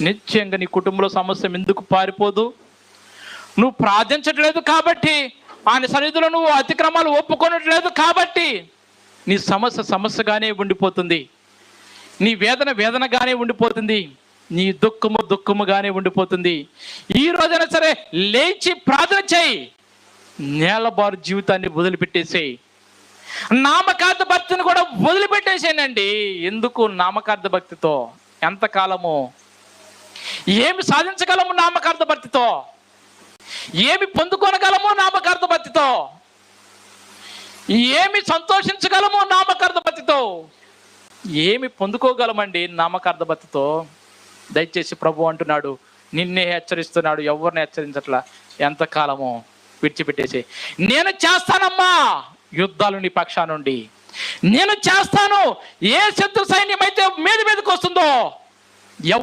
నిశ్చయంగా నీ కుటుంబంలో సమస్య ఎందుకు పారిపోదు? నువ్వు ప్రార్థించట్లేదు కాబట్టి ఆయన సన్నిధిలో నువ్వు అతిక్రమాలు ఒప్పుకోనట్లేదు కాబట్టి నీ సమస్య సమస్యగానే ఉండిపోతుంది. నీ వేదన వేదనగానే ఉండిపోతుంది. నీ దుఃఖము దుఃఖముగానే ఉండిపోతుంది. ఈ రోజైనా సరే లేచి ప్రార్థన చేయి. నేలబారు జీవితాన్ని వదిలిపెట్టేసేయి. నామకార్థ భక్తిని కూడా వదిలిపెట్టేసేనండి ఎందుకు నామకార్థ భక్తితో? ఎంతకాలము? ఏమి సాధించగలము నామకార్థ భక్తితో? ఏమి పొందుకోనగలమో నామకార్థ భక్తితో? ఏమి సంతోషించగలము నామకార్థ భక్తితో? ఏమి పొందుకోగలమండి నామకార్థ భక్తితో? దయచేసి ప్రభు అంటున్నాడు నిన్నే హెచ్చరిస్తున్నాడు ఎవరిని హెచ్చరించట్లా? ఎంతకాలము విడిచిపెట్టేసి. నేను చేస్తానమ్మా యుద్ధాలు నీ పక్షా నుండి. నేను చేస్తాను ఏ శత్రు సైన్యం అయితే మీద మీదకి వస్తుందో ఎవ